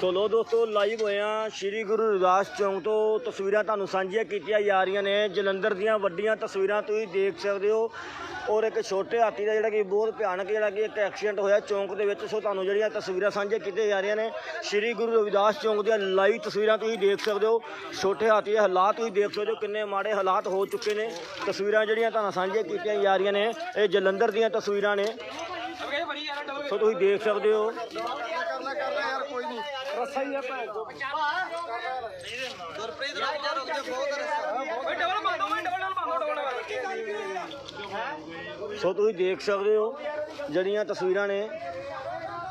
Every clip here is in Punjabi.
ਸੋ ਲੋ ਦੋਸਤੋ ਲਾਈਵ ਹੋਏ ਆ। ਸ਼੍ਰੀ ਗੁਰੂ ਰਵਿਦਾਸ ਚੌਂਕ ਤੋਂ ਤਸਵੀਰਾਂ ਤੁਹਾਨੂੰ ਸਾਂਝੀਆਂ ਕੀਤੀਆਂ ਜਾ ਰਹੀਆਂ ਨੇ। ਜਲੰਧਰ ਦੀਆਂ ਵੱਡੀਆਂ ਤਸਵੀਰਾਂ ਤੁਸੀਂ ਦੇਖ ਸਕਦੇ ਹੋ। ਔਰ ਇੱਕ ਛੋਟੇ ਹਾਥੀ ਦਾ ਜਿਹੜਾ ਕਿ ਬਹੁਤ ਭਿਆਨਕ ਜਿਹੜਾ ਕਿ ਇੱਕ ਐਕਸੀਡੈਂਟ ਹੋਇਆ ਚੌਂਕ ਦੇ ਵਿੱਚ। ਸੋ ਤੁਹਾਨੂੰ ਜਿਹੜੀਆਂ ਤਸਵੀਰਾਂ ਸਾਂਝੀਆਂ ਕੀਤੀਆਂ ਜਾ ਰਹੀਆਂ ਨੇ, ਸ਼੍ਰੀ ਗੁਰੂ ਰਵਿਦਾਸ ਚੌਂਕ ਦੀਆਂ ਲਾਈਵ ਤਸਵੀਰਾਂ ਤੁਸੀਂ ਦੇਖ ਸਕਦੇ ਹੋ। ਛੋਟੇ ਹਾਥੀ ਦੇ ਹਾਲਾਤ ਤੁਸੀਂ ਦੇਖ ਸਕਦੇ ਹੋ, ਕਿੰਨੇ ਮਾੜੇ ਹਾਲਾਤ ਹੋ ਚੁੱਕੇ ਨੇ। ਤਸਵੀਰਾਂ ਜਿਹੜੀਆਂ ਤੁਹਾਨੂੰ ਸਾਂਝੀਆਂ ਕੀਤੀਆਂ ਜਾ ਰਹੀਆਂ ਨੇ, ਇਹ ਜਲੰਧਰ ਦੀਆਂ ਤਸਵੀਰਾਂ ਨੇ। ਸੋ ਤੁਸੀਂ ਦੇਖ ਸਕਦੇ ਹੋ ਕਰਨਾ ਕਰਨਾ ਯਾਰ ਕੋਈ ਨਹੀਂ ਰੱਸਾ ਹੀ ਆ ਭੈਣ ਚੋ ਗੁਰਪ੍ਰੀਤ ਰੁਕ ਜਾ ਰੁਕ ਜਾ ਬਹੁਤ ਸੋ ਤੁਸੀਂ ਦੇਖ ਸਕਦੇ ਹੋ ਜਿਹੜੀਆਂ ਤਸਵੀਰਾਂ ਨੇ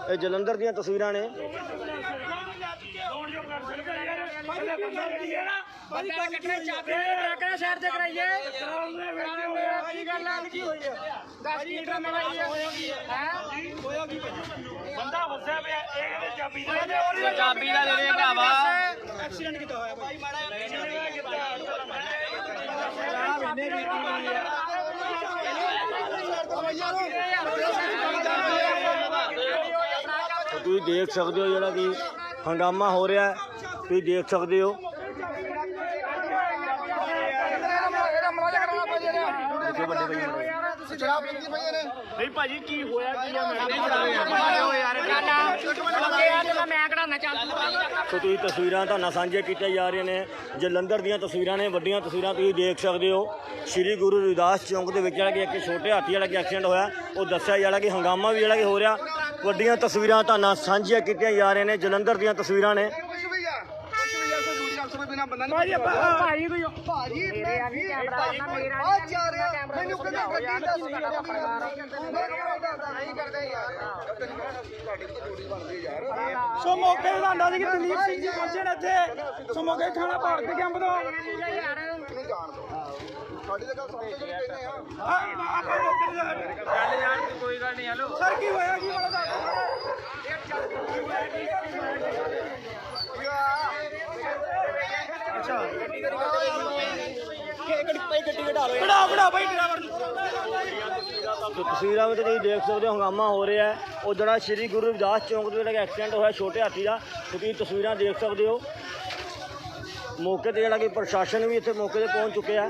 ਇਹ ਜਲੰਧਰ ਦੀਆਂ ਤਸਵੀਰਾਂ ਨੇ। ਬੰਦਾ ਕੱਟਣੇ ਚਾਹਤੇ ਰੱਖਣਾ ਸ਼ਹਿਰ ਤੇ ਕਰਾਈਏ ਕੀ ਗੱਲ ਆ ਕੀ ਹੋਈ ਹੈ 10 ਲੀਟਰ ਮਲਾਈ ਹੈ ਹੈ ਹੋਇਆ ਕੀ ਬੰਦਾ ਫਸਿਆ ਪਿਆ ਇਹ ਕਹਿੰਦੇ ਚਾਬੀ ਦਾ ਚਾਬੀ ਦਾ ਦੇ ਦੇ ਭਰਾਵਾ ਐਕਸੀਡੈਂਟ ਕਿੱਦਾਂ ਹੋਇਆ ਭਾਈ ਮਾੜਾ ਸੋ ਤੁਸੀਂ ਦੇਖ ਸਕਦੇ ਹੋ ਜਿਹੜਾ ਕਿ ਹੰਗਾਮਾ ਹੋ ਰਿਹਾ ਹੈ। ਤੁਸੀਂ ਦੇਖ ਸਕਦੇ ਹੋ। ਨਹੀਂ ਭਾਜੀ ਕੀ ਹੋਇਆ? ਕੀ ਆ? ਸੋ ਤੁਸੀਂ ਤਸਵੀਰਾਂ ਤੁਹਾਨੂੰ ਸਾਂਝੀਆਂ ਕੀਤੀਆਂ ਜਾ ਰਹੀਆਂ ਨੇ। ਜਲੰਧਰ ਦੀਆਂ ਤਸਵੀਰਾਂ ਨੇ ਵੱਡੀਆਂ ਤਸਵੀਰਾਂ ਤੁਸੀਂ ਦੇਖ ਸਕਦੇ ਹੋ। ਸ਼੍ਰੀ ਗੁਰੂ ਰਵਿਦਾਸ ਚੌਂਕ ਦੇ ਵਿੱਚ ਜਿਹੜਾ ਕਿ ਇੱਕ ਛੋਟੇ ਹਾਥੀ ਵਾਲਾ ਕਿ ਐਕਸੀਡੈਂਟ ਹੋਇਆ ਉਹ ਦੱਸਿਆ ਜਿਹੜਾ ਕਿ ਹੰਗਾਮਾ ਵੀ ਜਿਹੜਾ ਕਿ ਹੋ ਰਿਹਾ। ਵੱਡੀਆਂ ਤਸਵੀਰਾਂ ਤੁਹਾਨੂੰ ਸਾਂਝੀਆਂ ਕੀਤੀਆਂ ਜਾ ਰਹੀਆਂ ਨੇ ਜਲੰਧਰ ਦੀਆਂ ਤਸਵੀਰਾਂ ਨੇ। ਭਾਜੀ ਭਾਜੀ ਕੋਈ ਭਾਜੀ ਮੇਰੇ ਆ ਨਹੀਂ ਕੈਮਰਾ ਨਾ ਮੇਰਾ ਆ ਜਾ ਰਿਹਾ ਮੈਨੂੰ ਕਹਿੰਦਾ ਗੱਡੀ ਦੱਸ ਨਹੀਂ ਕਰਦੇ ਯਾਰ ਤੁਹਾਡੀ ਤਾਂ ਡਿਊਟੀ ਬਣਦੀ ਯਾਰ। ਸੋ ਮੌਕੇ ਤੇ ਲਾਂਦਾ ਸੀ ਕਿ ਦਲੀਪ ਸਿੰਘ ਜੀ ਪਹੁੰਚੇ ਨੇ ਇੱਥੇ। ਸੋ ਮੌਕੇ ਥਾਣਾ ਭਾਰਤ ਦੇ ਕੈਂਪ ਤੋਂ। ਨਹੀਂ ਜਾਣ ਦੋ ਸਾਡੀ ਤਾਂ ਗੱਲ ਸਮਝ ਕੇ ਕਹਿੰਦੇ ਆ। ਆਪਾਂ ਮੌਕੇ ਤੇ ਚੱਲ ਜਾਣ ਕੋਈ ਗੱਲ ਨਹੀਂ ਹਲੋ। ਸਰ ਕੀ ਹੋਇਆ? ਕੀ ਵਾਲਾ ਕਢਾ ਕਢਾ ਭਾਈ ਡਰਾਈਵਰ ਸੋ ਤਸਵੀਰਾਂ ਵਿੱਚ ਤੁਸੀਂ ਦੇਖ ਸਕਦੇ ਹੋ ਹੰਗਾਮਾ ਹੋ ਰਿਹਾ ਹੈ। ਉਹ ਜਿਹੜਾ ਸ਼੍ਰੀ ਗੁਰੂ ਰਵਿਦਾਸ ਚੌਂਕ ਦੇ ਜਿਹੜਾ ਐਕਸੀਡੈਂਟ ਹੋਇਆ ਛੋਟੇ ਹਾਥੀ ਦਾ ਤੁਸੀਂ ਤਸਵੀਰਾਂ ਦੇਖ ਸਕਦੇ ਹੋ। ਮੌਕੇ ਤੇ ਜਿਹੜਾ ਕਿ ਪ੍ਰਸ਼ਾਸਨ ਵੀ ਇੱਥੇ ਮੌਕੇ ਤੇ ਪਹੁੰਚ ਚੁੱਕਿਆ ਹੈ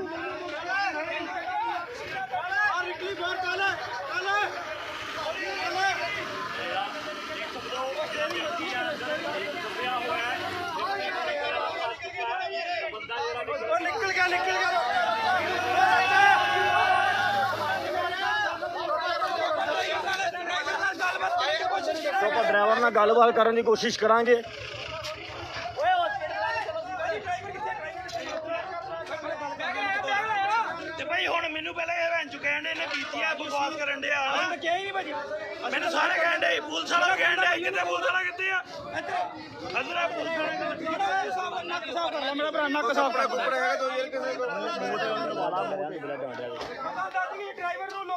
ਨਿਕਲ ਗਿਆ ਨਿਕਲ ਗਿਆ ਸੋ ਆਪਾਂ ਡਰਾਈਵਰ ਨਾਲ ਗੱਲਬਾਤ ਕਰਨ ਦੀ ਕੋਸ਼ਿਸ਼ ਕਰਾਂਗੇ। ਤੇ ਭਾਈ ਹੁਣ ਮੈਨੂੰ ਪਹਿਲਾਂ ਇਹ ਭੈਣ ਚੁ ਕਹਿਣ ਦੇ ਨੇ ਕੀਤੀ ਆ ਬਕਵਾਸ ਕਰਨ ਡਿਆ। ਮੈਂ ਕਿਹਾ ਹੀ ਨਹੀਂ ਭਾਜੀ। ਮੈਨੂੰ ਸਾਰੇ ਕਹਿਣ ਦੇ ਪੁਲਿਸ ਵਾਲਾ ਕਹਿਣ ਕਿਤੇ ਪੁਲਿਸ ਵਾਲਾ ਕਿੱਥੇ ਆ? ਅੰਦਰ ਆ ਪੁਲਿਸ ਵਾਲਾ ਨੱਕ ਸਾਫ਼ ਕਰ ਲੈ ਮੇਰਾ ਭਰਾ ਨੱਕ ਸਾਫ਼ ਕਰ ਕੁੱਪੜ ਹੈਗਾ ਦੋ ਯਾਰ ਕਿਸੇ ਕੋਲ ਡਰਾਈਵਰ ਨੂੰ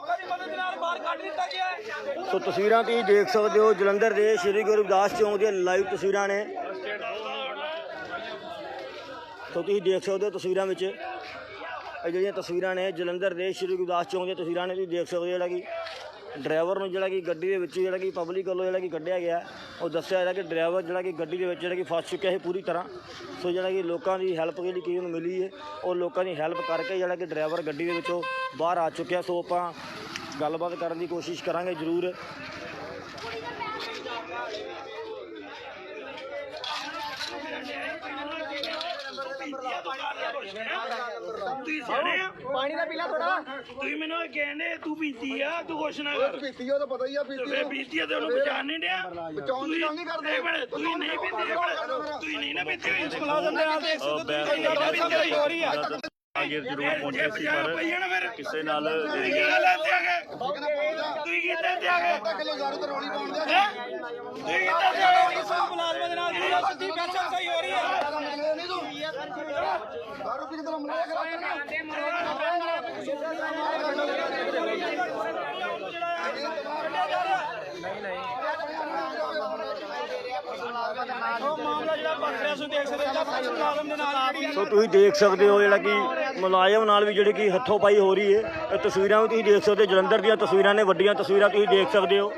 ਲੋਕਾਂ ਦੀ ਮਦਦ ਨਾਲ ਬਾਹਰ ਕੱਢ ਦਿੱਤਾ ਗਿਆ ਹੈ। ਸੋ ਤਸਵੀਰਾਂ ਤੁਸੀਂ ਦੇਖ ਸਕਦੇ ਹੋ, ਜਲੰਧਰ ਦੇ ਸ਼੍ਰੀ ਗੁਰੂ ਰਵਿਦਾਸ ਚੌਂਕ ਦੀਆਂ ਲਾਈਵ ਤਸਵੀਰਾਂ ਨੇ। ਸੋ ਤੁਸੀਂ ਦੇਖ ਸਕਦੇ ਹੋ ਤਸਵੀਰਾਂ ਵਿੱਚ, ਇਹ ਜਿਹੜੀਆਂ ਤਸਵੀਰਾਂ ਨੇ ਜਲੰਧਰ ਦੇ ਸ਼੍ਰੀ ਗੁਰਦਾਸ ਚੌਂਕ ਦੀਆਂ ਤਸਵੀਰਾਂ ਨੇ, ਤੁਸੀਂ ਦੇਖ ਸਕਦੇ ਹੋ ਜਿਹੜਾ ਕਿ ਡਰਾਈਵਰ ਨੂੰ ਜਿਹੜਾ ਕਿ ਗੱਡੀ ਦੇ ਵਿੱਚ ਜਿਹੜਾ ਕਿ ਪਬਲਿਕ ਵੱਲੋਂ ਜਿਹੜਾ ਕਿ ਕੱਢਿਆ ਗਿਆ, ਉਹ ਦੱਸਿਆ ਜਿਹੜਾ ਕਿ ਡਰਾਈਵਰ ਜਿਹੜਾ ਕਿ ਗੱਡੀ ਦੇ ਵਿੱਚ ਜਿਹੜਾ ਕਿ ਫਸ ਚੁੱਕਿਆ ਹੈ ਪੂਰੀ ਤਰ੍ਹਾਂ। ਸੋ ਜਿਹੜਾ ਕਿ ਲੋਕਾਂ ਦੀ ਹੈਲਪ ਜਿਹੜੀ ਕਿ ਉਹਨੂੰ ਮਿਲੀ ਹੈ ਉਹ ਲੋਕਾਂ ਦੀ ਹੈਲਪ ਕਰਕੇ ਜਿਹੜਾ ਕਿ ਡਰਾਈਵਰ ਗੱਡੀ ਦੇ ਵਿੱਚੋਂ ਬਾਹਰ ਆ ਚੁੱਕਿਆ। ਸੋ ਆਪਾਂ ਗੱਲਬਾਤ ਕਰਨ ਦੀ ਕੋਸ਼ਿਸ਼ ਕਰਾਂਗੇ ਜ਼ਰੂਰ। ਆ ਪਾਣੀ ਦਾ ਪੀਲਾ ਥੋੜਾ ਤੁਸੀਂ ਮੈਨੂੰ ਇਹ ਕਹਿੰਦੇ ਤੂੰ ਪੀਤੀ ਆ ਤੂੰ ਕੁਛ ਨਾ ਕਰ। ਪੀਤੀ ਉਹ ਤਾਂ ਪਤਾ ਹੀ ਆ ਤੇ ਪੀਤੀ ਫਿਰ ਪੀਤੀ ਆ ਤੇ ਉਹਨੂੰ ਪਛਾਣ ਨਹੀਂ ਡਿਆ। ਬਚਾਉਣ ਦੀ ਗੱਲ ਨਹੀਂ ਕਰਦੇ। ਇੱਕ ਮਿੰਟ ਤੁਸੀਂ ਨਹੀਂ ਪੀਤੀ ਤੁਸੀਂ ਨਹੀਂ ਨਾ ਪੀਤੀ ਹੋਈ। ਦੇ ਦੇਖ ਸਕਦੇ ਤੁਸੀਂ ਕਈ ਵਾਰ ਹੋ ਰਹੀ ਆ ਆਗੇ ਜ਼ਰੂਰ ਪਹੁੰਚੇ ਸੀ ਪਰ ਕਿਸੇ ਨਾਲ ਤੁਸੀਂ ਕੀ ਗੱਲ ਇੱਥੇ ਆ ਗਏ? ਤੁਸੀਂ ਕੀ ਇੱਥੇ ਆ ਗਏ? ਕਿਲੋ ਜ਼ਾਰੂ ਤੇ ਰੋਲੀ ਪਾਉਣ ਦੇ ਹੈਂ? ਤੁਸੀਂ ਕਿੱਥੇ ਇੱਥੇ ਆ ਗਏ? ਮੁਲਾਜ਼ਮ ਦੇ ਨਾਲ ਜਿਹੜੀ ਸਿੱਧੀ ਬੈਠਕ ਸਹੀ ਹੋ ਰਹੀ ਹੈ ਨਹੀਂ ਤੂੰ ਦਾਰੂ ਪੀ ਕੇ ਤੇਰਾ ਮਨਾਇਆ ਮਾਮਲਾ ਜਿਹੜਾ ਬਣ ਰਿਹਾ ਸੋ ਦੇਖ ਸਕਦੇ ਹੋ ਪੁਲਿਸ ਮੁਲਾਜ਼ਮ ਦੇ ਨਾਲ ਜਿਹੜੀ ਸੋ ਤੁਸੀਂ ਦੇਖ ਸਕਦੇ ਹੋ ਜਿਹੜਾ ਕਿ ਮੁਲਾਜ਼ਮ ਨਾਲ ਵੀ ਜਿਹੜੀ ਕਿ ਹੱਥੋਂ ਪਾਈ ਹੋ ਰਹੀ ਹੈ। ਇਹ ਤਸਵੀਰਾਂ ਵੀ ਤੁਸੀਂ ਦੇਖ ਸਕਦੇ ਹੋ, ਜਲੰਧਰ ਦੀਆਂ ਤਸਵੀਰਾਂ ਨੇ, ਵੱਡੀਆਂ ਤਸਵੀਰਾਂ ਤੁਸੀਂ ਦੇਖ ਸਕਦੇ ਹੋ।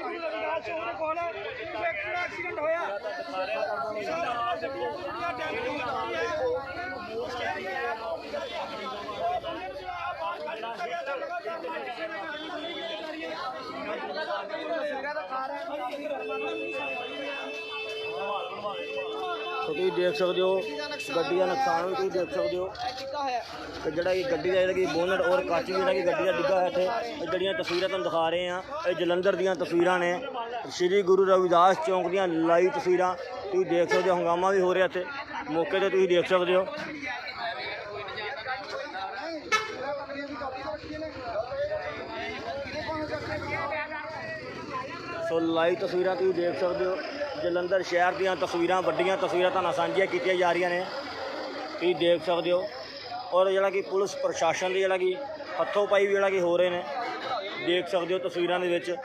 ਦੇਖ ਸਕਦੇ ਹੋ ਗੱਡੀ ਦਾ ਨੁਕਸਾਨ ਵੀ ਤੁਸੀਂ ਦੇਖ ਸਕਦੇ ਹੋ। ਤੇ ਜਿਹੜਾ ਕਿ ਗੱਡੀ ਦਾ ਜਿਹੜਾ ਕਿ ਬੋਨਟ ਔਰ ਕੱਚ ਵੀ ਜਿਹੜਾ ਕਿ ਗੱਡੀ ਦਾ ਡਿੱਗਾ ਹੋਇਆ ਇੱਥੇ, ਇਹ ਜਿਹੜੀਆਂ ਤਸਵੀਰਾਂ ਤੁਹਾਨੂੰ ਦਿਖਾ ਰਹੇ ਆ ਇਹ ਜਲੰਧਰ ਦੀਆਂ ਤਸਵੀਰਾਂ ਨੇ। ਸ੍ਰੀ ਗੁਰੂ ਰਵਿਦਾਸ ਚੌਂਕ ਦੀਆਂ ਲਾਈਵ ਤਸਵੀਰਾਂ ਤੁਸੀਂ ਦੇਖ ਸਕਦੇ ਹੋ, ਹੰਗਾਮਾ ਵੀ ਹੋ ਰਿਹਾ ਇੱਥੇ। ਮੌਕੇ ਤੇ ਤੁਸੀਂ ਦੇਖ ਸਕਦੇ ਹੋ। ਸੋ ਲਾਈਵ ਤਸਵੀਰਾਂ ਤੁਸੀਂ ਦੇਖ ਸਕਦੇ ਹੋ। ਜਲੰਧਰ ਸ਼ਹਿਰ ਦੀਆਂ ਤਸਵੀਰਾਂ, ਵੱਡੀਆਂ ਤਸਵੀਰਾਂ ਤੁਹਾਨੂੰ ਸਾਂਝੀਆਂ ਕੀਤੀਆਂ ਜਾ ਰਹੀਆਂ ਨੇ। ਤੁਸੀਂ ਦੇਖ ਸਕਦੇ ਹੋ। ਔਰ ਜਿਹੜਾ ਕਿ ਪੁਲਿਸ ਪ੍ਰਸ਼ਾਸਨ ਦੀ ਜਿਹੜਾ ਕਿ ਹੱਥੋਂ ਪਾਈ ਵੀ ਜਿਹੜਾ ਕਿ ਹੋ ਰਹੇ ਨੇ। ਦੇਖ ਸਕਦੇ ਹੋ ਤਸਵੀਰਾਂ ਦੇ ਵਿੱਚ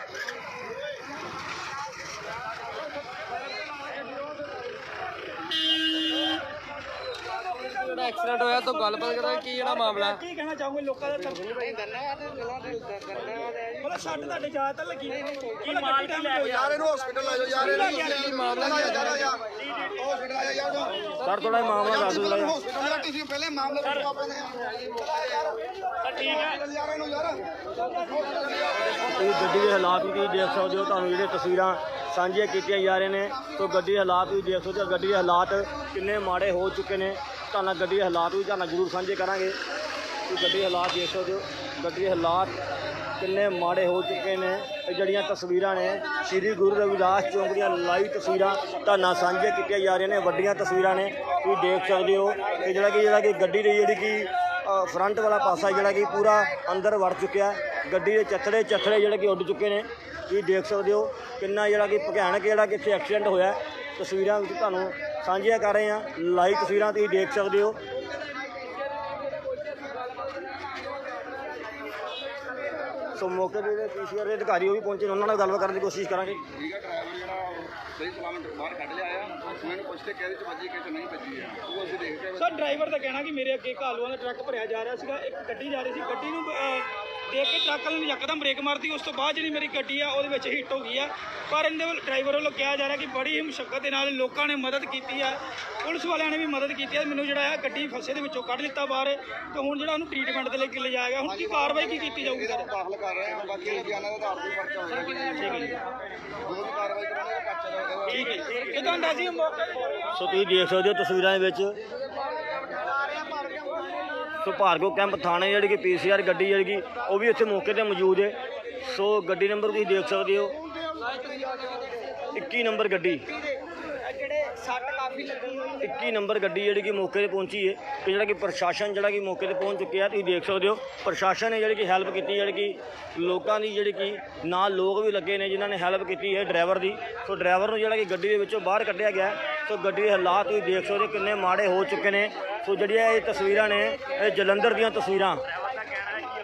ਜਿਹੜਾ ਐਕਸੀਡੈਂਟ ਹੋਇਆ ਤਾਂ ਗੱਲਬਾਤ ਕਰਾਂ ਕੀ ਜਿਹੜਾ ਮਾਮਲਾ? ਕੀ ਕਹਿਣਾ ਚਾਹੋਗੇ ਲੋਕਾਂ ਦਾ ਮਤਲਬ ਛੱਡ ਤੁਹਾਡੇ ਜਾ ਤਾਂ ਲੱਗੀ। ਕੀ ਮਾਲ ਕੀ ਲੈ ਗਿਆ ਯਾਰ ਇਹਨੂੰ ਹਸਪੀਟਲ ਲੈ ਜਾਓ ਯਾਰ ਇਹਨੂੰ ਮਾਮਲਾ ਕੀ ਹੈ ਯਾਰ ਹਸਪੀਟਲ ਆ ਜਾ ਯਾਰ। ਸਰ ਥੋੜਾ ਮਾਮਲਾ ਦੱਸ ਦਿਓ ਜਿਹਾ। ਹਸਪੀਟਲ ਦਾ ਤੁਸੀਂ ਪਹਿਲੇ ਮਾਮਲੇ ਨੂੰ। ਆਪਣੇ ਠੀਕ ਹੈ। ਯਾਰ ਇਹਨੂੰ ਯਾਰ। ਤੁਸੀਂ ਗੱਡੀ ਦੇ ਹਾਲਾਤ ਵੀ ਤੁਸੀਂ ਦੇਖ ਸਕਦੇ ਹੋ? ਤੁਹਾਨੂੰ ਜਿਹੜੇ ਤਸਵੀਰਾਂ ਸਾਂਝੀਆਂ ਕੀਤੀਆਂ ਜਾ ਰਹੇ ਨੇ ਤੋਂ ਗੱਡੀ ਦੇ ਹਾਲਾਤ ਵੀ ਦੇਖ ਸਕਦੇ ਹੋ। ਗੱਡੀ ਦੇ ਹਾਲਾਤ ਕਿੰਨੇ ਮਾੜੇ ਹੋ ਚੁੱਕੇ ਨੇ। ਤੁਹਾਨੂੰ ਗੱਡੀ ਦੇ ਹਾਲਾਤ ਵੀ ਤੁਹਾਨੂੰ ਜ਼ਰੂਰ ਸਾਂਝੇ ਕਰਾਂਗੇ। ਤੁਸੀਂ ਗੱਡੀ ਦੇ ਹਾਲਾਤ ਦੇਖ ਸਕਦੇ ਹੋ। ਗੱਡੀ ਦੇ ਹਾਲਾਤ ਕਿੰਨੇ ਮਾੜੇ ਹੋ ਚੁੱਕੇ ਨੇ। ਇਹ ਜਿਹੜੀਆਂ ਤਸਵੀਰਾਂ ਨੇ, ਸ੍ਰੀ ਗੁਰੂ ਰਵਿਦਾਸ ਚੌਂਕ ਦੀਆਂ ਲਾਈਵ ਤਸਵੀਰਾਂ ਤੁਹਾਨੂੰ ਸਾਂਝੀਆਂ ਕੀਤੀਆਂ ਜਾ ਰਹੀਆਂ ਨੇ। ਵੱਡੀਆਂ ਤਸਵੀਰਾਂ ਨੇ। ਤੁਸੀਂ ਦੇਖ ਸਕਦੇ ਹੋ ਕਿ ਜਿਹੜਾ ਕਿ ਜਿਹੜਾ ਕਿ ਗੱਡੀ ਦੀ ਜਿਹੜੀ ਕਿ ਫਰੰਟ ਵਾਲਾ ਪਾਸਾ ਜਿਹੜਾ ਕਿ ਪੂਰਾ ਅੰਦਰ ਵੜ ਚੁੱਕਿਆ ਗੱਡੀ ਦੇ ਚੱਥੜੇ ਚੱਥੜੇ ਜਿਹੜੇ ਕਿ ਉੱਡ ਚੁੱਕੇ ਨੇ। ਤੁਸੀਂ ਦੇਖ ਸਕਦੇ ਹੋ ਕਿੰਨਾ ਜਿਹੜਾ ਕਿ ਭਿਆਨਕ ਜਿਹੜਾ ਕਿ ਇੱਥੇ ਐਕਸੀਡੈਂਟ ਹੋਇਆ ਤਸਵੀਰਾਂ ਵਿੱਚ ਤੁਹਾਨੂੰ ਸਾਂਝੀਆਂ ਕਰ ਰਹੇ ਹਾਂ। ਲਾਈਵ ਤਸਵੀਰਾਂ ਤੁਸੀਂ ਦੇਖ ਸਕਦੇ ਹੋ। ਸੋ ਮੌਕੇ ਦੇ ਜਿਹੜੇ ਪੀਸੀਆਰ ਦੇ ਅਧਿਕਾਰੀ ਉਹ ਵੀ ਪਹੁੰਚੇ ਨੇ। ਉਹਨਾਂ ਨਾਲ ਗੱਲਬਾਤ ਕਰਨ ਦੀ ਕੋਸ਼ਿਸ਼ ਕਰਾਂਗੇ। ਠੀਕ ਹੈ ਡਰਾਈਵਰ ਜਿਹੜਾ ਸਹੀ ਸਲਾਮਤ ਬਾਹਰ ਕੱਢ ਲਿਆ ਆ। ਮੈਨੂੰ ਪੁੱਛ ਕੇ ਕਿਹਦੇ ਚ ਵੱਜੀ ਕਿਹਦੇ ਚ ਨਹੀਂ ਵੱਜੀ ਆ। ਉਹ ਅਸੀਂ ਦੇਖ ਕੇ ਸਰ ਡਰਾਈਵਰ ਦਾ ਕਹਿਣਾ ਕਿ ਮੇਰੇ ਅੱਗੇ ਕਾਲੂਆਂ ਦਾ ਟਰੱਕ ਭਰਿਆ ਜਾ ਰਿਹਾ ਸੀਗਾ। ਇੱਕ ਗੱਡੀ ਜਾ ਰਹੀ ਸੀ। ਗੱਡੀ ਨੂੰ ਅਹ, ਦੇਖ ਕੇ ਟਰੱਕ ਵਾਲੇ ਨੇ ਯਕਦਮ ਬ੍ਰੇਕ ਮਾਰਤੀ ਉਸ ਤੋਂ ਬਾਅਦ ਜਿਹੜੀ ਮੇਰੀ ਗੱਡੀ ਆ ਉਹਦੇ ਵਿੱਚ ਹਿੱਟ ਹੋ ਗਈ ਆ। ਪਰ ਇਹਦੇ ਵੱਲ ਡਰਾਈਵਰ ਵੱਲੋਂ ਕਿਹਾ ਜਾ ਰਿਹਾ ਕਿ ਬੜੀ ਹੀ ਮੁਸ਼ਕਲ ਦੇ ਨਾਲ ਲੋਕਾਂ ਨੇ ਮਦਦ ਕੀਤੀ ਆ। ਪੁਲਿਸ ਵਾਲਿਆਂ ਨੇ ਵੀ ਮਦਦ ਕੀਤੀ ਆ। ਮੈਨੂੰ ਜਿਹੜਾ ਆ ਗੱਡੀ ਫਸੇ ਦੇ ਵਿੱਚੋਂ ਕੱਢ ਲਿੱਤਾ ਬਾਹਰ ਤੇ ਹੁਣ ਜਿਹੜਾ ਉਹਨੂੰ ਟ੍ਰੀਟਮੈਂਟ ਦੇ ਲਈ ਲਿਜਾਇਆ ਗਿਆ। ਹੁਣ ਕੀ ਕਾਰਵਾਈ ਕੀ ਕੀਤੀ ਜਾਊਗੀ? ਸਰ ਦਾਖਲ ਕਰ ਰਹੇ ਹਾਂ ਬਾਕੀ ਇਹ ਬਿਆਨਾਂ ਦੇ ਆਧਾਰ ਤੇ ਪਰਚਾ ਹੋਏਗਾ ਠੀਕ ਹੈ ਜੀ। ਜੋ ਵੀ ਕਾਰਵਾਈ ਕਰਾਂਗੇ ਪਰਚਾ ਠੀਕ ਹੈ ਇਹ ਤਾਂ ਅੰਦਾਜ਼ੀ ਤੇ ਸੋ ਤੁਸੀਂ ਦੇਖ ਸਕਦੇ ਹੋ ਤਸਵੀਰਾਂ ਦੇ ਵਿੱਚ। ਸੋ ਭਾਰਗੋ ਕੈਂਪ ਥਾਣੇ ਜਿਹੜੀ ਕਿ ਪੀਸੀਆਰ ਗੱਡੀ ਜਿਹੜੀ ਕਿ ਉਹ ਵੀ ਇੱਥੇ ਮੌਕੇ ਤੇ ਮੌਜੂਦ ਹੈ। ਸੋ ਗੱਡੀ ਨੰਬਰ ਤੁਸੀਂ ਦੇਖ ਸਕਦੇ ਹੋ। 21 ਨੰਬਰ ਗੱਡੀ। ਸੱਟ ਕਾਫੀ ਲੱਗੀ ਹੋਈ 21 ਨੰਬਰ ਗੱਡੀ ਜਿਹੜੀ ਕਿ ਮੌਕੇ ਤੇ ਪਹੁੰਚੀ ਹੈ ਤੇ ਜਿਹੜਾ ਕਿ ਪ੍ਰਸ਼ਾਸਨ ਜਿਹੜਾ ਕਿ ਮੌਕੇ ਤੇ ਪਹੁੰਚ ਚੁੱਕਿਆ ਤੁਸੀਂ ਦੇਖ ਸਕਦੇ ਹੋ। ਪ੍ਰਸ਼ਾਸਨ ਨੇ ਜਿਹੜੀ ਕਿ ਹੈਲਪ ਕੀਤੀ, ਜਿਹੜੀ ਕਿ ਲੋਕਾਂ ਦੀ ਜਿਹੜੀ ਕਿ ਨਾਲ ਲੋਕ ਵੀ ਲੱਗੇ ਨੇ ਜਿਨ੍ਹਾਂ ਨੇ ਹੈਲਪ ਕੀਤੀ ਹੈ ਡਰਾਈਵਰ ਦੀ। ਸੋ ਡਰਾਈਵਰ ਨੂੰ ਜਿਹੜਾ ਕਿ ਗੱਡੀ ਦੇ ਵਿੱਚੋਂ ਬਾਹਰ ਕੱਢਿਆ ਗਿਆ ਸੋ ਗੱਡੀ ਦੇ ਹਾਲਾਤ ਤੁਸੀਂ ਦੇਖ ਸਕਦੇ ਹੋ ਕਿੰਨੇ ਮਾੜੇ ਹੋ ਚੁੱਕੇ ਨੇ। ਸੋ ਜਿਹੜੀਆਂ ਇਹ ਤਸਵੀਰਾਂ ਨੇ, ਇਹ ਜਲੰਧਰ ਦੀਆਂ ਤਸਵੀਰਾਂ।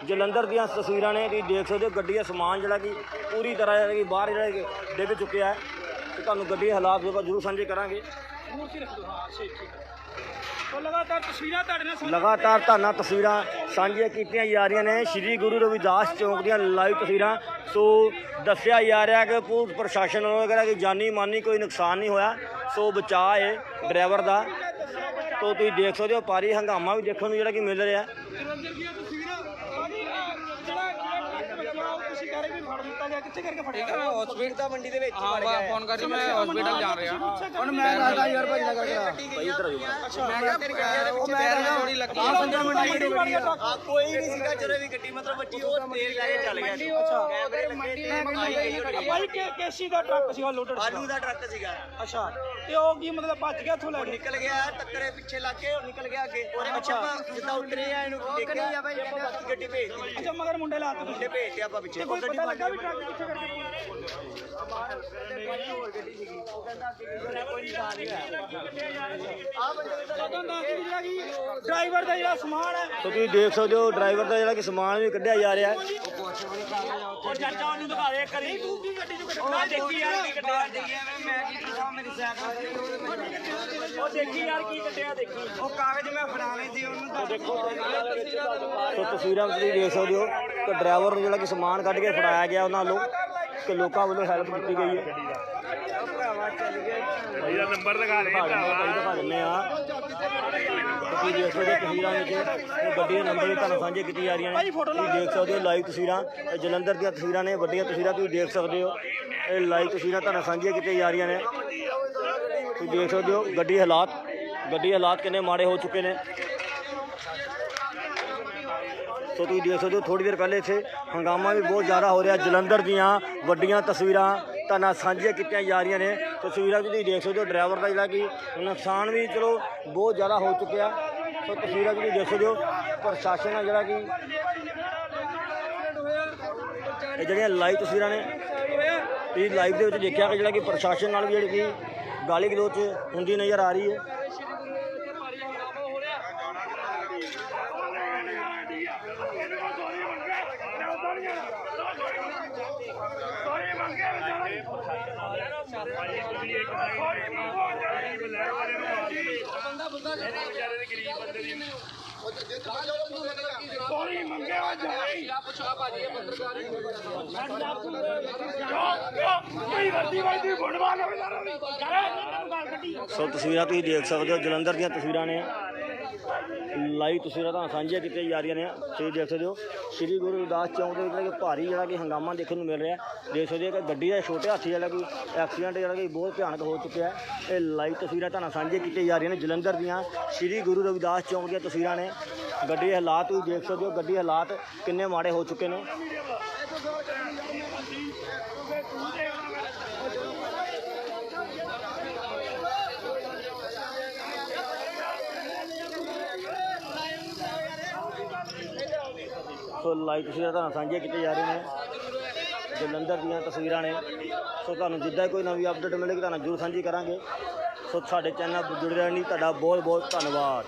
ਜਲੰਧਰ ਦੀਆਂ ਤਸਵੀਰਾਂ ਨੇ, ਤੁਸੀਂ ਦੇਖ ਸਕਦੇ ਹੋ ਗੱਡੀ ਦਾ ਸਮਾਨ ਜਿਹੜਾ ਕਿ ਪੂਰੀ ਤਰ੍ਹਾਂ ਜਿਹੜਾ ਕਿ ਬਾਹਰ ਜਿਹੜਾ ਡਿੱਗ ਚੁੱਕਿਆ ਹੈ। ਤੇ ਤੁਹਾਨੂੰ ਗੱਡੀ ਦੇ ਹਾਲਾਤ ਜ਼ਰੂਰ ਸਾਂਝੇ ਕਰਾਂਗੇ। ਮੂਰਤੀ ਰੱਖ ਦਿਓ ਹਾਂ ਠੀਕ ਠੀਕ ਤੋ ਲਗਾਤਾਰ ਤਸਵੀਰਾਂ ਤੁਹਾਡੇ ਨਾਲ ਸਾਂਝੀਆਂ ਲਗਾਤਾਰ ਤੁਹਾਨੂੰ ਤਸਵੀਰਾਂ ਸਾਂਝੀਆਂ ਕੀਤੀਆਂ ਜਾ ਰਹੀਆਂ ਨੇ। ਸ੍ਰੀ ਗੁਰੂ ਰਵਿਦਾਸ ਚੌਂਕ ਦੀਆਂ ਲਾਈਵ ਤਸਵੀਰਾਂ। ਸੋ ਦੱਸਿਆ ਜਾ ਰਿਹਾ ਕਿ ਪੁਲਿਸ ਪ੍ਰਸ਼ਾਸਨ ਵੱਲੋਂ ਕਹਿੰਦਾ ਕਿ ਜਾਨੀ ਮਾਨੀ ਕੋਈ ਨੁਕਸਾਨ ਨਹੀਂ ਹੋਇਆ। ਸੋ ਬਚਾਅ ਹੈ ਡਰਾਈਵਰ ਦਾ। ਤੋ ਤੁਸੀਂ ਦੇਖ ਸਕਦੇ ਹੋ ਪਾਰੀ ਹੰਗਾਮਾ ਵੀ ਦੇਖਣ ਨੂੰ ਜਿਹੜਾ ਕਿ ਮਿਲ ਰਿਹਾ ਜਲੰਧਰ ਦੀਆਂ ਤਸਵੀਰਾਂ ਭਾਜੀ ਆਹ ਜਿਹੜਾ ਜਿਹੜਾ ਟਰੱਕ ਵੱਜਿਆ ਉਹ ਤੁਸੀਂ ਕਹਿ ਰਹੇ ਵੀ ਕਿੱਥੇ ਕਰਕੇ ਫੜਿਆ ਗਿਆ ਹਸਪੀਟਲ ਦਾ ਮੰਡੀ ਦੇ ਵਿੱਚ ਹਾਂ ਬਾ ਫੋਨ ਕਰਕੇ ਮੈਂ ਹਸਪੀਟਲ ਜਾ ਰਿਹਾ। ਹੁਣ ਮੈਂ ਦੱਸਦਾ ਯਾਰ ਭਾਈ ਦਾ ਕਰਕੇ ਭਾਈ ਇੱਧਰ ਆ ਜਾਓ ਮੈਂ ਕਿਹਾ ਤੇਰੀ ਗੱਡੀ ਦੇ ਪਿੱਛੇ ਆ। ਆ। ਕੋਈ ਨਹੀਂ ਸੀਗਾ ਜਦੋਂ ਵੀ ਗੱਡੀ ਮਤਲਬ ਵੱਡੀ ਉਹ ਤੇਜ਼ ਲੈ ਕੇ ਚੱਲ ਗਿਆ ਭਾਈ ਕਿ ਕੇਸੀ ਦਾ ਟਰੱਕ ਸੀਗਾ ਲੋਡਡ ਆਲੂ ਦਾ ਟਰੱਕ ਸੀਗਾ। ਅੱਛਾ। ਤੇ ਉਹ ਕੀ ਮਤਲਬ ਭੱਜ ਗਿਆ ਇੱਥੋਂ ਲੈ ਕੇ? ਨਿਕਲ ਗਿਆ ਟੱਕਰੇ ਪਿੱਛੇ ਲੱਗ ਕੇ ਉਹ ਨਿਕਲ ਗਿਆ ਅੱਗੇ। ਉਹਦੇ ਪਿੱਛੇ ਆਪਾਂ ਜਿੱਦਾਂ ਉਤਰੇ ਆ ਇਹਨੂੰ ਦੇਖਿਆ ਆਪਾਂ ਬਾਕੀ ਗੱਡੀ ਭੇਜ ਦਿੱਤੀ ਅੱਛਾ ਮਗਰ ਮੁੰਡੇ ਲਾਤੇ ਮੁੰਡੇ ਭੇਜ ਤੇ ਆਪਾਂ ਪਿੱਛੇ। ਕੋਈ ਪਤਾ ਲੱਗਾ ਵੀ ਟਰੱਕ ਕਿੱਥੇ ਕਰਕੇ ਡਰਾਈਵਰ ਦਾ ਜਿਹੜਾ ਸਮਾਨ ਹੈ ਤੁਸੀਂ ਦੇਖ ਸਕਦੇ ਹੋ ਡਰਾਈਵਰ ਦਾ ਜਿਹੜਾ ਕਿ ਸਮਾਨ ਵੀ ਕੱਢਿਆ ਜਾ ਰਿਹਾ ਹੈ। ਔਰ ਚਾਚਾ ਉਹਨੂੰ ਦਿਖਾ ਦੇ ਕਰੀ ਤੂੰ ਕੀ ਗੱਡੀ ਚੋਂ ਕੱਢਿਆ। ਦੇਖੀ ਯਾਰ ਕੀ ਕੱਢਿਆ ਮੈਂ ਕੀ ਦੱਸਾਂ ਮੇਰੀ ਸਾਈਕਲ ਉਹ ਦੇਖੀ ਯਾਰ ਕੀ ਕੱਢਿਆ ਦੇਖੀ। ਉਹ ਕਾਗਜ਼ ਮੈਂ ਫੜਾਣੇ ਸੀ ਉਹਨੂੰ ਸੋ ਤਸਵੀਰਾਂ ਵਿੱਚ ਤੁਸੀਂ ਦੇਖ ਸਕਦੇ ਹੋ ਕਿ ਡਰਾਈਵਰ ਨੂੰ ਜਿਹੜਾ ਕਿ ਸਮਾਨ ਕੱਢ ਕੇ ਫੜਾਇਆ ਗਿਆ ਉਹਨਾਂ ਵੱਲੋਂ ਕਿ ਲੋਕਾਂ ਵੱਲੋਂ ਹੈਲਪ ਕੀਤੀ ਗਈ ਹੈ। ਇਹਦਾ ਨੰਬਰ ਦੇ ਆ, ਤੁਸੀਂ ਦੇਖ ਸਕਦੇ ਹੋ ਤਸਵੀਰਾਂ ਵਿੱਚ ਇਹ ਨੰਬਰ ਵੀ ਤੁਹਾਨੂੰ ਸਾਂਝੇ ਕੀਤੀ ਜਾ ਰਹੀਆਂ ਨੇ। ਤੁਸੀਂ ਦੇਖ ਸਕਦੇ ਹੋ ਲਾਈਵ ਤਸਵੀਰਾਂ ਇਹ ਜਲੰਧਰ ਦੀਆਂ ਤਸਵੀਰਾਂ ਨੇ ਵੱਡੀਆਂ ਤਸਵੀਰਾਂ ਤੁਸੀਂ ਦੇਖ ਸਕਦੇ ਹੋ। ਇਹ ਲਾਈਵ ਤਸਵੀਰਾਂ ਤੁਹਾਨੂੰ ਸਾਂਝੀਆਂ ਕੀਤੀਆਂ ਜਾ ਰਹੀਆਂ ਨੇ। ਤੁਸੀਂ ਦੇਖ ਸਕਦੇ ਹੋ ਗੱਡੀ ਹਾਲਾਤ ਗੱਡੀ ਹਾਲਾਤ ਕਿੰਨੇ ਮਾੜੇ ਹੋ ਚੁੱਕੇ ਨੇ। ਸੋ ਤੁਸੀਂ ਦੇਖ ਸਕਦੇ ਹੋ ਥੋੜੀ ਦੇਰ ਪਹਿਲੇ ਇੱਥੇ ਹੰਗਾਮਾ ਵੀ ਬਹੁਤ ਜ਼ਿਆਦਾ ਹੋ ਰਿਹਾ ਜਲੰਧਰ ਦੀਆਂ ਵੱਡੀਆਂ ਤਸਵੀਰਾਂ ਤਾਂ ਨਾਲ ਸਾਂਝੀਆਂ ਕੀਤੀਆਂ ਜਾ ਰਹੀਆਂ ਨੇ। ਤਸਵੀਰਾਂ 'ਚ ਤੁਸੀਂ ਦੇਖ ਸਕਦੇ ਹੋ ਡਰਾਈਵਰ ਦਾ ਜਿਹੜਾ ਕਿ ਨੁਕਸਾਨ ਵੀ ਚਲੋ ਬਹੁਤ ਜ਼ਿਆਦਾ ਹੋ ਚੁੱਕਿਆ। ਸੋ ਤਸਵੀਰਾਂ 'ਚ ਤੁਸੀਂ ਦੇਖ ਸਕਦੇ ਹੋ, ਪ੍ਰਸ਼ਾਸਨ ਆ ਜਿਹੜਾ ਕਿ ਇਹ ਜਿਹੜੀਆਂ ਲਾਈਵ ਤਸਵੀਰਾਂ ਨੇ, ਤੁਸੀਂ ਲਾਈਵ ਦੇ ਵਿੱਚ ਦੇਖਿਆ ਕਿ ਜਿਹੜਾ ਕਿ ਪ੍ਰਸ਼ਾਸਨ ਨਾਲ ਵੀ ਜਿਹੜੀ ਕਿ ਗਾਲੀ ਗਲੋਚ ਹੁੰਦੀ ਨਜ਼ਰ ਆ ਰਹੀ ਹੈ। ਸੋਰੀ ਮੰਗੇ ਵਾ ਜਾਈ ਕੋਈ ਵਰਦੀ ਵਰਦੀ ਬੁੜਵਾ ਲਵੇ ਸੋ ਤਸਵੀਰਾਂ ਤੁਸੀਂ ਦੇਖ ਸਕਦੇ ਹੋ, ਜਲੰਧਰ ਦੀਆਂ ਤਸਵੀਰਾਂ ਨੇ। ਲਾਈਵ ਤਸਵੀਰਾਂ ਤਾਂ ਸਾਂਝੀਆਂ ਕੀਤੀਆਂ ਜਾ ਰਹੀਆਂ ਨੇ, ਤੁਸੀਂ ਦੇਖ ਸਕਦੇ ਹੋ। ਸ੍ਰੀ ਗੁਰੂ ਰਵਿਦਾਸ ਚੌਂਕ ਦੇ ਵਿੱਚ ਜਿਹੜਾ ਕਿ ਭਾਰੀ ਜਿਹੜਾ ਕਿ ਹੰਗਾਮਾ ਦੇਖਣ ਨੂੰ ਮਿਲ ਰਿਹਾ। ਦੇਖ ਸਕਦੇ ਹੋ ਕਿ ਗੱਡੀ ਦਾ ਛੋਟੇ ਹਾਥੀ ਜਿਹੜਾ ਕਿ ਐਕਸੀਡੈਂਟ ਜਿਹੜਾ ਕਿ ਬਹੁਤ ਭਿਆਨਕ ਹੋ ਚੁੱਕਿਆ ਹੈ। ਇਹ ਲਾਈਵ ਤਸਵੀਰਾਂ ਤੁਹਾਨੂੰ ਸਾਂਝੀਆਂ ਕੀਤੀਆਂ ਜਾ ਰਹੀਆਂ ਨੇ, ਜਲੰਧਰ ਦੀਆਂ। ਸ੍ਰੀ ਗੁਰੂ ਰਵਿਦਾਸ ਚੌਂਕ ਦੀਆਂ ਤਸਵੀਰਾਂ ਨੇ। ਗੱਡੀ ਦੇ ਹਾਲਾਤ ਤੁਸੀਂ ਦੇਖ ਸਕਦੇ ਹੋ, ਗੱਡੀ ਦੇ ਹਾਲਾਤ ਕਿੰਨੇ ਮਾੜੇ ਹੋ ਚੁੱਕੇ ਨੇ। ਸੋ ਲਾਈਵ ਤਸਵੀਰਾਂ ਤੁਹਾਨੂੰ ਸਾਂਝੀਆਂ ਕੀਤੀਆਂ ਜਾ ਰਹੀਆਂ ਨੇ। ਜਲੰਧਰ ਦੀਆਂ ਤਸਵੀਰਾਂ ਨੇ। ਸੋ ਤੁਹਾਨੂੰ ਜਿੱਦਾਂ ਕੋਈ ਨਵੀਂ ਅਪਡੇਟ ਮਿਲੇਗੀ, ਤੁਹਾਨੂੰ ਜ਼ਰੂਰ ਸਾਂਝੀ ਕਰਾਂਗੇ। ਸੋ ਸਾਡੇ ਚੈਨਲ ਜੁੜੇ ਰਹਿਣ ਲਈ ਤੁਹਾਡਾ ਬਹੁਤ ਬਹੁਤ ਧੰਨਵਾਦ।